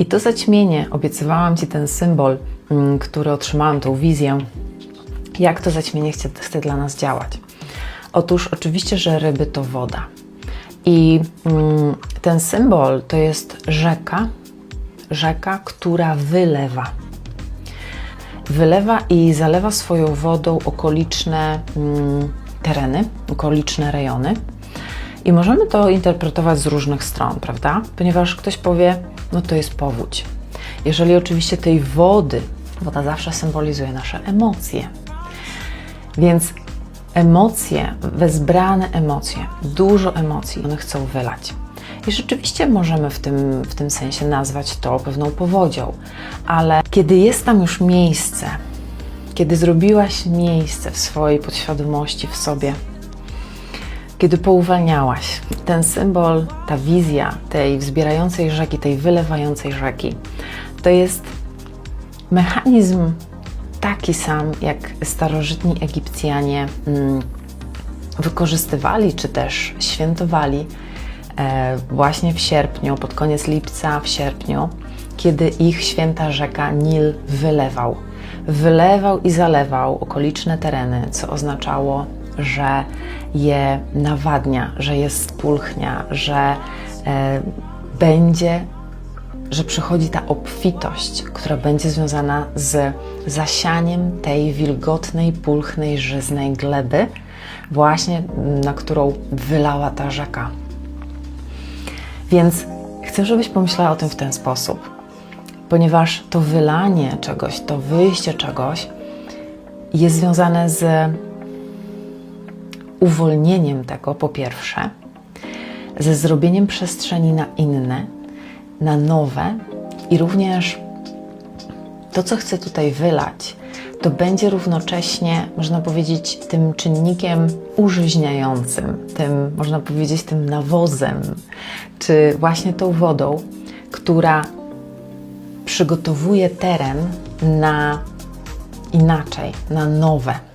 I to zaćmienie, obiecywałam Ci ten symbol, mm, który otrzymałam, tą wizję, jak to zaćmienie chce, chce dla nas działać. Otóż oczywiście, że ryby to woda. I mm, ten symbol to jest rzeka, rzeka, która wylewa. Wylewa i zalewa swoją wodą okoliczne mm, tereny, okoliczne rejony. I możemy to interpretować z różnych stron, prawda? Ponieważ ktoś powie, no to jest powódź. Jeżeli oczywiście tej wody, woda zawsze symbolizuje nasze emocje, więc emocje, wezbrane emocje, dużo emocji, one chcą wylać. I rzeczywiście możemy w tym, w tym sensie nazwać to pewną powodzią, ale kiedy jest tam już miejsce, kiedy zrobiłaś miejsce w swojej podświadomości, w sobie, kiedy pouwalniałaś ten symbol, ta wizja tej wzbierającej rzeki, tej wylewającej rzeki, to jest mechanizm taki sam, jak starożytni Egipcjanie mm, wykorzystywali czy też świętowali e, właśnie w sierpniu, pod koniec lipca, w sierpniu, kiedy ich święta rzeka Nil wylewał. Wylewał i zalewał okoliczne tereny, co oznaczało, że je nawadnia, że je spulchnia, że e, będzie że przychodzi ta obfitość, która będzie związana z zasianiem tej wilgotnej, pulchnej, żyznej gleby, właśnie na którą wylała ta rzeka. Więc chcę, żebyś pomyślała o tym w ten sposób, ponieważ to wylanie czegoś, to wyjście czegoś jest związane z uwolnieniem tego, po pierwsze, ze zrobieniem przestrzeni na inne, na nowe i również to, co chcę tutaj wylać, to będzie równocześnie, można powiedzieć, tym czynnikiem użyźniającym, tym, można powiedzieć, tym nawozem, czy właśnie tą wodą, która przygotowuje teren na inaczej, na nowe.